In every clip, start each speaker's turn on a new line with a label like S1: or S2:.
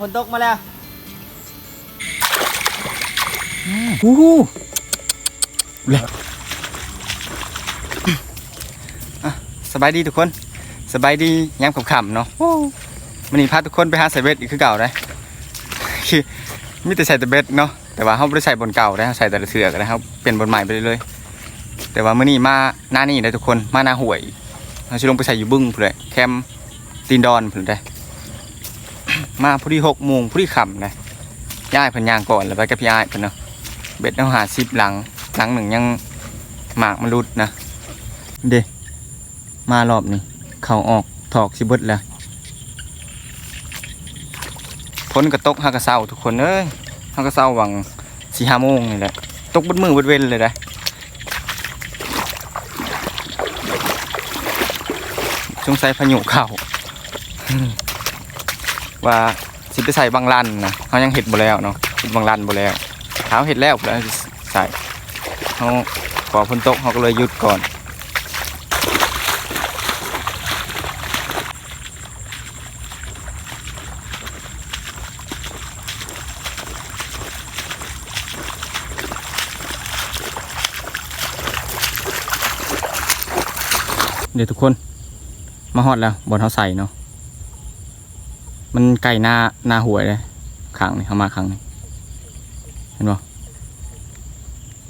S1: ฝนตกมาแล้ว
S2: อู้หูเลยอะสบายดีทุกคน สบายดียามขำๆเนาะวันนี้พาทุกคนไปหาใส่เบ็ดอีกคือเก่าได้คือมีแต่ใส่แต่เบ็ดเนาะ แต่ว่าเขาไม่ได้ใส่บนเก่าได้เขาใส่แต่ละเสือกนะครับ เปลี่ยนบนใหม่ไปเรื่อยๆแต่ว่ามื้อนี้มาหน้านี่ได้ทุกคน มาหน้าห่วย เราจะลงไปใส่อยู่บึ้งเพื่อแคมป์ตีนดอนเพื่อได้ มาพอดีหกโมงพอดีค่ำนะย่ายเพันยางก่อนแล้วไปกับพี่ย่ายเพิ่นเนาะเบ็ดเอาหาสิบหลังหลังหนึ่งยังหมากมันรุดนะเดมารอบนี้เขาออกถอกสิบดแล้วพ้นกระตกหากระเซาทุกคนเอ้ยหากระเซาหวังสี่ห้าโมงนี่แหละตกบดมือบดเว้นเลยได้สงสัยพายุเข้า ว่าสิไปใส่บางลันนะเขายังเห็ดบ่แล้วเนาะเห็ดบางลันบ่แล้วเท้าเห็ดแล้วแล้วใส่เขาขอฝนตกเขาก็เลยหยุดก่อนเดี๋ยวทุกคนมาฮอดแล้วบนเขาใส่เนาะ มันไก่หน้าหน้าหวยเลยขังนี่เขามาขังนี่เห็นบ่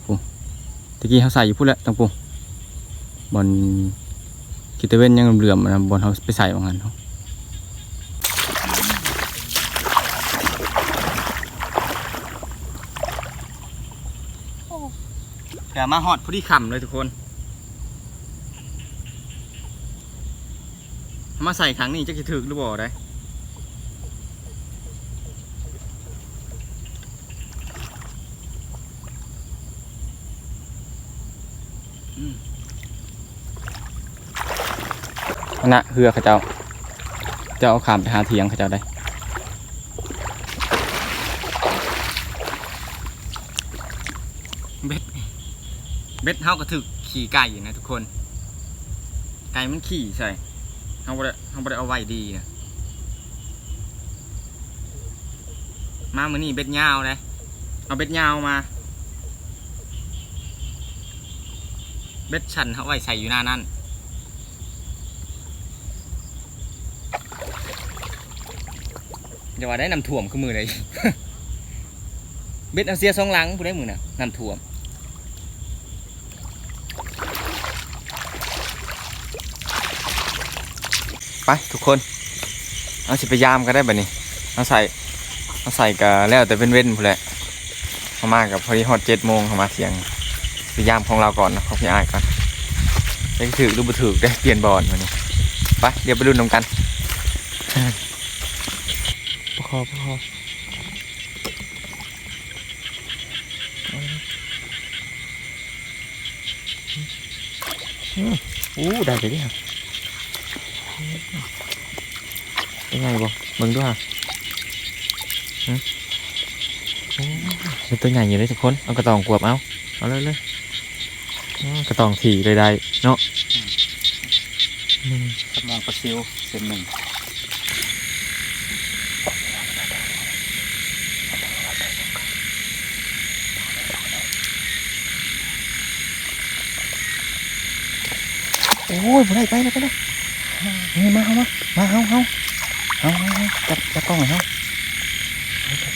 S2: ปุ๊ตะกี้เขาใส่อยู่พูดแล้วตังปุ๊บอลกิตเวนยังเหลื่อมนะบอลเขาไปใส่บางอันเขาเดี๋ยวมาหอดพอดีคำเลยทุกคนเอามาใส่ครั้งนี้จะคิดถึกหรือเปล่าได้ นนะเฮือเขาเจ้า เจ้าเอาขามไปหาเทียงเขาเจ้าได้เบ็ดเบ็ดเฮาก็ถึกขี่ไก่นะทุกคน ไก่มันขี่ใช่เฮาบ่ได้เฮาบ่ได้เอาไว้ดีนะมามื้อนี้เบ็ดยาวเลยเอาเบ็ดยาวมา เบ็ดชันเขาไว้ใส่อยู่หน้านั่นอย่าว่าได้นำถ่วมคือมือเลยเบ็ดเอาเสียสองหลังผู้ได้มือน่ะนำถ่วมไปทุกคนเอาสิไปยามก็ได้แบบนี้เอาใส่เอาใส่ก็แล้วแต่เป็นเว้นผู้แหละเขามากกับพอดีฮอดเจ็ดโมงเขามาเที่ยง ไปยามของเราก่อนนะของพี่อายก่อนได้ถือรูปถือได้เปลี่ยนบอลมานี่ไปเดี๋ยวไปดูนำกันประคอประคออู้ได้เลยเนี่ยเป็นไงบ่มึงด้วยฮะอืมโอ้เป็นตัวใหญ่อยู่เลยทุกคน เอากระตองกวบเอา เอาเลยเลย กระตองถี่เลยได้เนาะม
S1: สมองปลาซิวเส้นหนึ่ง
S2: โอ้ยบ่ได้ไปแล้วไปแล้วนี่มาเอามามาเอาเอาเอาเอาเอาจับจับกล้องหน่อยเอาได้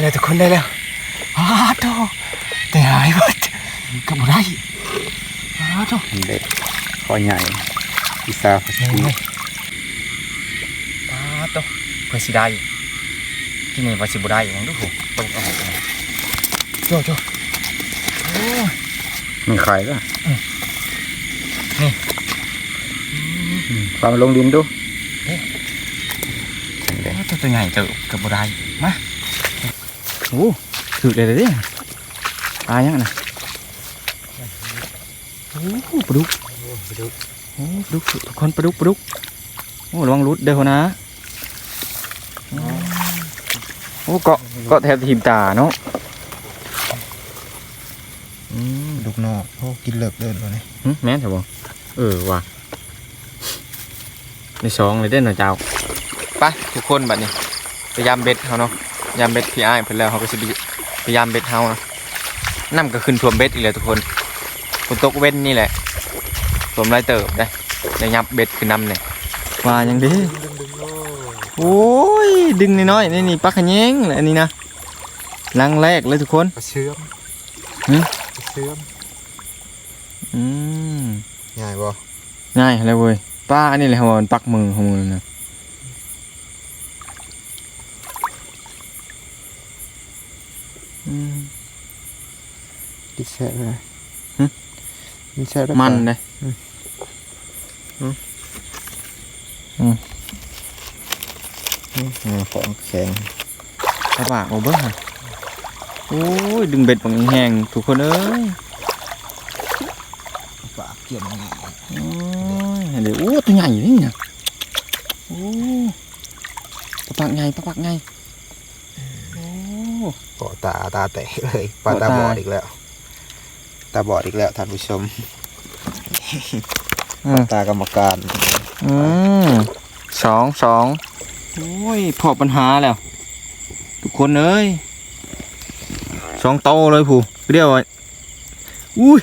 S2: แล้วได้เลยเนาะได้แล้วทุกคนได้แล้วอ้าโตแต่หายหมดกับบ่ได้อ้าโต
S1: เด็กคอใหญ่พิซซ่าฟาซิ
S2: นี่อ้าโตเพื่อสิได้ที่นี่ว่าสิบ่ได้ยังดูโหต้องเอาออกมาโจโจโอ้ย
S1: ไม่ขายก็
S2: นี่
S1: ความลงดินดู
S2: โอ้ตัวตัวใหญ่เจอกับบ่ได้มา โอ้ถือเลยเลยดิปลายังน่ะโอ้ปลาดุกโอ้ปลาดุกทุกคนปลาดุกปลาดุกโอ้ระวังรุดเด้อหัวนะโอ้เกาะเกาะแถบทีมตาเนาะอืม
S3: ลูกนอกโอ้กินเลิกเดินวะนี่
S2: หึแม่นใช่บ่เออว่ะในสองเลยเด้อหน่อยเจ้าไปทุกคนบัดนี้พยายามเบ็ดเขาเนาะพ ยายามเบ็ดพี่อ้ายเพิ่นแล้วเขาก็สิพยายามเบ็ดเฮาเนาะน้ำก็ขึ้นท่วมเบ็ดอีกแล้วทุกคนฝนตกเว้นนี่แหละท่วมไรเติบได้ได้ยับเบ็ดขึ้นน้ำเนี่ยมาอย่างดีโอ้ยดึงน้อยๆนี่นี่ปลาขะแยงแหละอันนี้นะลังแรกเลยทุกคน
S3: ปลาเชื่อม
S2: หึ
S3: ปลาเชื่อม
S2: อืม
S3: ง่ายบ่
S2: ง่ายเลยเว้ยป้าอันนี้เลยหัวมันปักมือของมือนะอืม
S3: ดิแซ่บเลย
S2: หึ
S3: มีแซ่บได้
S2: มันเลย
S3: อืมของแข็ง
S2: กระบะโอ้เบิ้งค่ะโอ้ย ดึงเบ็ดบางแห้งทุกคนเอ้ย
S3: ปลาเกี่ยมง่าย
S2: โอ้ยเดี๋ยวโอ้ตัวใหญ่นี่นะโอ้ปลาปากใหญ่ปลาปากใหญ่โอ้
S3: เกาะตาตาแตกเลยปลา
S2: เกาะ
S3: ตา
S2: ตา
S3: บอดอีกแล้ว ตาบอดอีกแล้วท่านผู้ชม
S2: อืม
S3: ตากรรมการ
S2: อืมสองสองโอ้ยพอปัญหาแล้ว ทุกคนเอ้ยสองโตเลยผู้เรียกว่าอุ้ย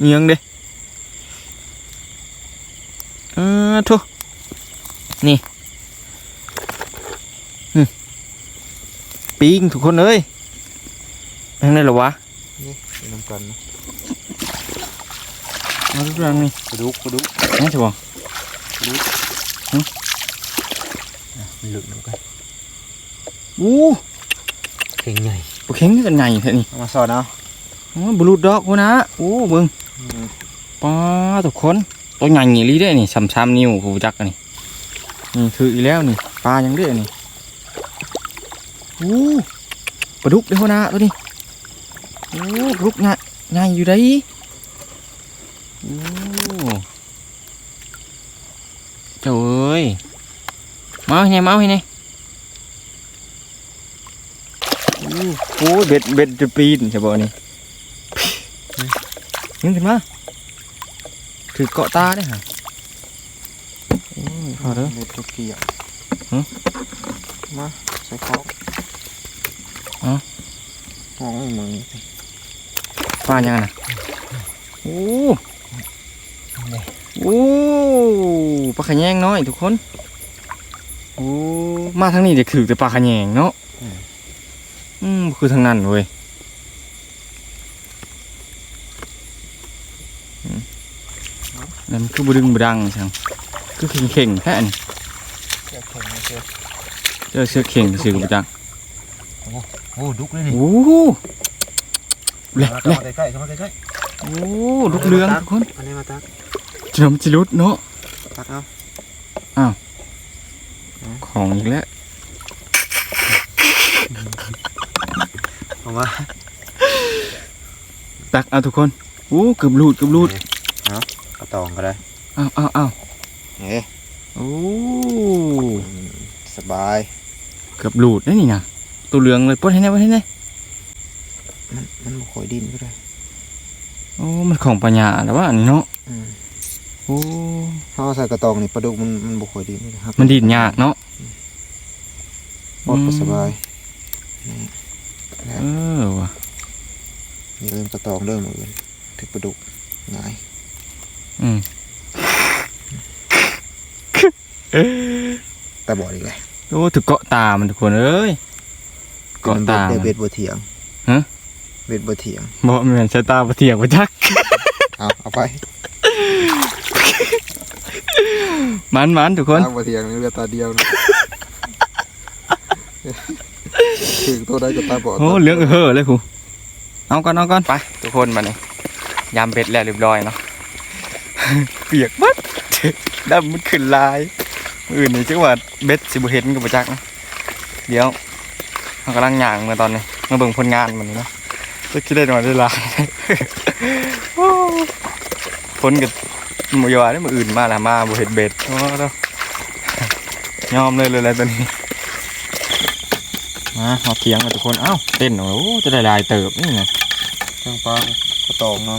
S2: เงียงเด้เออทุนี่อืมปิงทุกคนเอ้ย ยังไงเหรอวะ
S3: นี่เป็นน้ำกันนะ
S2: มาทุกเรื่องนี่
S3: ปลาดุกปลาดุก
S2: นี่ถูกบ่
S3: มันลึกดูกัน
S2: อู้
S3: เข่งใหญ่
S2: ปลาเข็งนี่กันไงแท้นี่
S3: เอามาสอนเอา
S2: โอ้ยบลูดดอกวะนะโอ้เบิ่งป้าทุกคนตัวใหญ่อย่างนี้ได้นี่ช้ำๆนิ้วผู้จักอันนี่นี่คืออีแล้วนี่ปลายังได้นี่โอ้ปลาดุกเด้อหัวหนะตัวนี้โอ้ปลาดุกใหญ่ใหญ่อยู่ได้โอ้เจ้าเอ้ยมาให้ไงมาให้ไงโอ้โหเบ็ดเบ็ดจะปีนใช่ป่ะนี่ยิงขึ้นมาถือเกาะตาได้ฮะโอ้ยพอเด้อ
S3: เล็ดตัวเกี่ยว
S2: หึ
S3: มาใส่ข้าว
S2: อ๋อ
S3: ห้องมือ
S2: ปลายังไงนะโอ้โอ้ปลาขะแยงน้อยทุกคนโอ้มาทางนี้เดี๋ยวถือแต่ปลาขะแยงเนาะอืมคือทางนั้นเว้ยอืมนั่นคือบดึงบดังช่างคือเข่งๆแค่อันนี้
S3: เกี่ยวแข็งนะเจ้า
S2: เจอเสื้อเข่งซื้อกับจัง
S3: โอ้ดุกเลยนี่
S2: โอ้ เละ
S3: เข้า
S2: เละ
S3: มาใกล้ๆเข้ามาใกล้
S2: โอ้ลูกเรืองทุกคน
S3: ๆอันนี้มาตัก
S2: จมจิรุดเนาะ
S3: ตักเอา
S2: ของอีกแล้ว
S3: เอามา
S2: ตักเอาทุกคนโอ้เกือบหลุดเกือบหลุด
S3: กระตองก็ได้
S2: เอาเอาเอา
S3: เฮ้
S2: โอ้
S3: สบาย
S2: เกือบหลุดได้นี่นะตัวเหลืองเลยปลดให้แน่ปลดให้แน่
S3: มันมันบ่ค่อยดิ้นก็ได้
S2: โอ้มันของปัญญาแต่ว่าอันนี้เนาะ
S3: อืม
S2: โอ้
S3: ถ้าเอาใส่กระตองนี่ปลาดุกมันมันบ่ค่อยดิ้นเลยครับ
S2: มันดีดยากเนาะ
S3: ปลดก็สบายนี่
S2: เออว่ะ
S3: นี่เริ่มกระตองเริ่มอื่นถึงปลาดุกง่าย
S2: อืม
S3: แต่บอดอีกเลย
S2: โอ้ถึกเกาะตามันทุกคนเอ้ยเกาะตา
S3: เด
S2: มัน
S3: เบ็ดบัวเถียง
S2: ฮะ
S3: เบ็ดบ่เถียง
S2: บ่แม่นใช้ตาบ่เถียงบ่จัก
S3: เอาเอาไป
S2: มันมันทุกคน
S3: ตาบ่เถียงนี่เหลือตาเดียวนะถึงตัวได้ก็ตาบอด
S2: โอ้เหลืองเฮ้อเลยครูเอาก่อนเอาก่อนไปทุกคนมานี่ยามเบ็ดแล้วเรียบร้อยเนาะเปียกบัดดำมันขึ้นลายมื้ออื่นนี่จังว่าเบ็ดสิบ่เห็นก็บ่จักนะเดี๋ยวเรากำลังย่างมาตอนนี้มาเบิ่งผลงานมันนี่เนาะ จะคิดได้หน่อยได้หลายโอ้ฝนก็บ่อยว่าได้มื้ออื่นมาแล้วมาบ่เห็นเบ็ดโอ้เนาะยอมเลยเลยอะไรตัวนี้มาเอาเทียงกันทุกคนเอ้าเต้นโอ้โหจะได้ลายเติบนี่ไง
S3: เครื่องปลาก็ตอกน้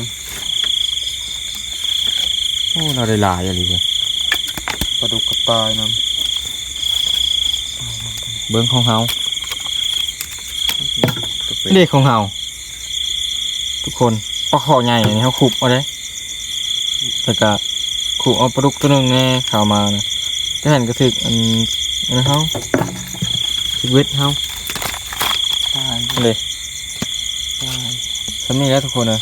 S2: โอ้เราได้ลายอะไรเว้ยำ
S3: ปลาดุกกับปลายน้
S2: เบิ้งของเฮาำ
S3: ตัวเป็ด
S2: เด็กของเฮา ทุกคนปลาคอใหญ่อันนี้เขาขุบเอาได้แต่ก็ขุบเอาปลาดุกตัวหนึงแน่เข้ามานะจะเห็นกระถึกอันอันเฮาถึกเวทเฮา
S3: ปลาย
S2: เลยสำนี้แล้วทุกคนเลย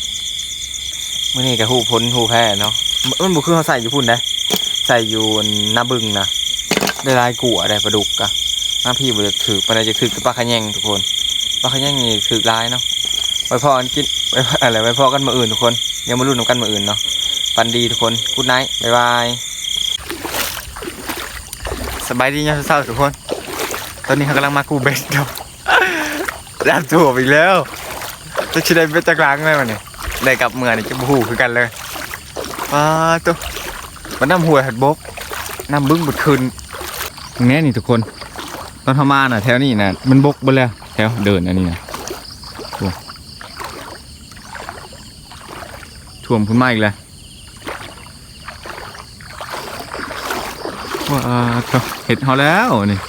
S2: มื่อนี้กับหูพ้นหูแพ้เนาะมันบุคือเขาใส่อยู่พุ่นได้ใส่อยู่หน้าบึงนะได้ลายกัวได้ปลาดุกอะหน้าพี่บุจะถือปลาจะถือกับปลาขะแยงทุกคนปลาขะแยงนี่ถือลายเนาะ ไว้พอกันกินไว้อะไรไว้พอกันมาอื่นทุกคน ยังมาลุ้นกันมาอื่นเนาะปันดีทุกคนกูดไนท์บ๊ายบายสบายดีเนี่ยเศร้าทุกคน ตอนนี้เขากำลังมากูเบสเนาะรับตัวอีกแล้วจะชิได้เป็นจักรางได้มันนี่ได้กลับเมืองนี่จะบูคือกันเลยป้าตัวมันน้ำหัวหัดบกน้ำบึ้งบุดคืนตรงนี้นี่ทุกคน ตอนทำมาน่ะแถวนี้น่ะมันบกไปแล้วแถวเดินอันนี้นะท่วม ท่วมขึ้นมาอีกแล้วว้าวเห็ดเขาแล้วนี่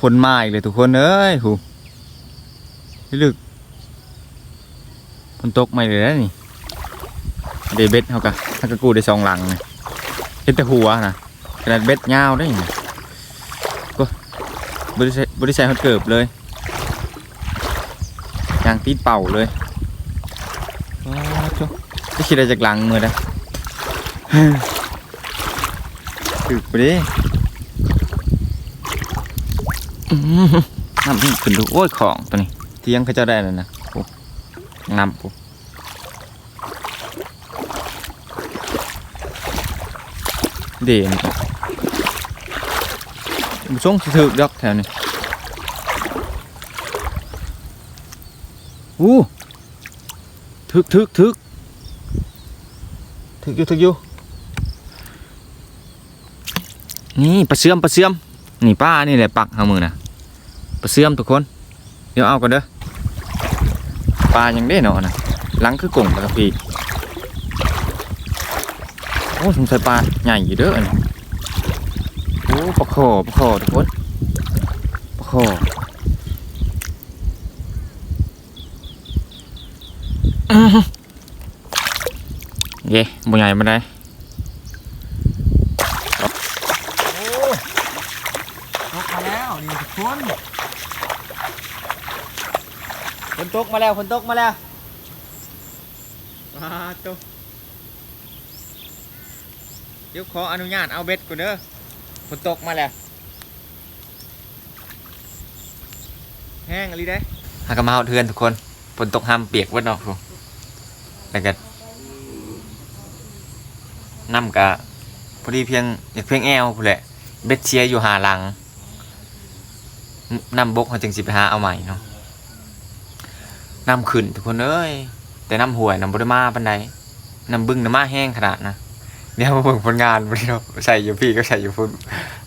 S2: คนมาอีกเลยทุกคนเอ้ยหูพี่ลึกมันตกไม่เลยนะนี่เดเบ็ดเขากะถ้ากกูได้สองหลังนะเห็นแต่หัวนะขนาดเบ็ดยาวได้ไงก็บริษัทบริษัทเขาเกิบเลยยางตีเป่าเลย ไม่คิดอะไรจากหลังมือนะถึกไปดิอื้อหือน้ำนี่ขึ้นดูโอ้ยของตัวนี้เที่ยงเขาเจ้าได้แล้วนะโอ้นำปุ๊เด่นบุช่งสิถึกดอกแถวนี้อู้ถึกถึกถึก ถึกอยู่ถึกอยู่นี่ปลาเสื่อมปลาเสื่อมนี่ป้านี่แหละปักเอามือนะปลาเสื่อมทุกคน เดี๋ยวเอากันเด้อปลายังได้เนาะนะหลังคือกงปลากระพีโอ้สงสัยปลาใหญ่อยู่เด้ออันนี้โอ้ปลาคอปลาคอทุกคนปลาคอ เย่บ่ใหญ่มาได้โอ้ตกมาแล้วนี่ทุกคนฝนตกมาแล้วฝนตกมาแล้วมาตกเดี๋ยวขออนุญาตเอาเบ็ดก่อนเด้อฝนตกมาแล้ว แห้งอะไรได้หากมาเอาเทือนทุกคนฝนตกห้ามเปียกวัดนอกทุกแล้วก็ น้ำกะพอดีเพียงอยากเพียงแอวพู้นแหละเบ็ดเชียร์อยู่หาหลังน้ำบกเขาจึงสิไปหาเอาใหม่เนาะน้ำขึ้นทุกคนเอ้ยแต่น้ำห่วยน้ำบริมาปันใดน้ำบึ้งน้ำมาแห้งขนาดนะเดี๋ยมาเบิ่งผลงานวันนี้เราใส่อยู่พี่ก็ใส่อยู่พุ่น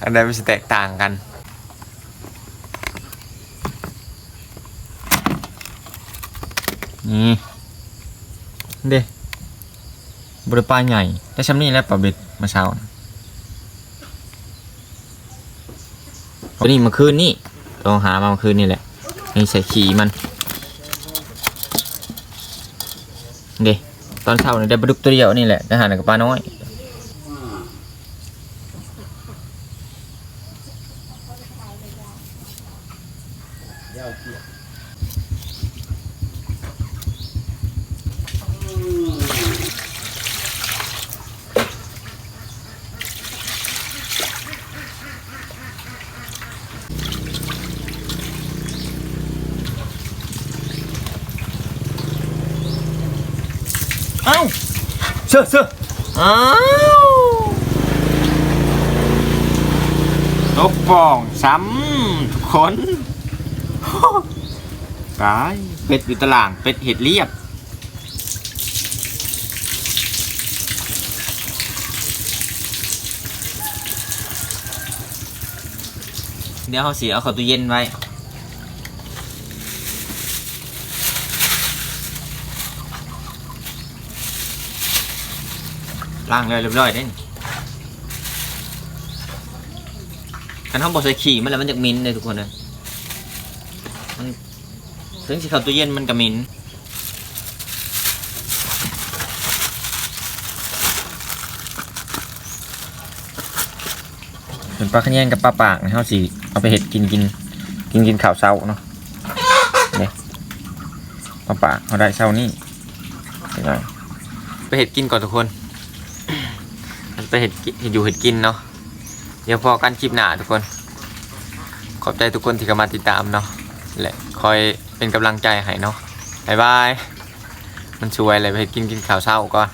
S2: อันใดมันจะแตกต่างกันนี่เด้ บริปลาใหญ่แต่ช้ำนี่แหละปลาเบ็ดมาเช้านะตัวนี้มาคืนนี่ลองหามาเมื่อคืนนี่แหละนี่ใส่ขี่มันเดตอนเช้าเนี่ยได้ปลาดุกตัวเดียวนี่แหละอาหารกับปลาน้อย อ้า เชื่อเชื่ออ้าว
S4: ตกฟองซ้ำทุกคนตายเป็ดอยู่ตารางเป็ดเห็ดเรียบ
S2: เดี๋ยวเขาสีเอาเข้าตู้เย็นไว้ ล้างเลยเรียบร้อยได้นี่คันเขาบอกใส่ขี่มันแล้วมันจะมินเลยทุกคนเลยมันถึงสิเข้าตู้เย็นมันก็มินเป็นปลาขะแยงกับปลาปากนะเขาสิเอาไปเห็ดกินกินกินกินข้าวเช้าเนาะเนี่ยปลาปากเขาได้เช้านี่ไปหน่อยไปเห็ดกินก่อนทุกคน ไปเห็ดกินเห็ดอยู่เห็ดกินเนาะเดี๋ยวพอกันคลิปหน้าทุกคน ขอบใจทุกคนที่เข้ามาติดตามเนาะและคอยเป็นกำลังใจให้เนาะบ๊ายบายมันช่วยอะไรไปเฮ็ดกินกินข่าวเช้าก่อน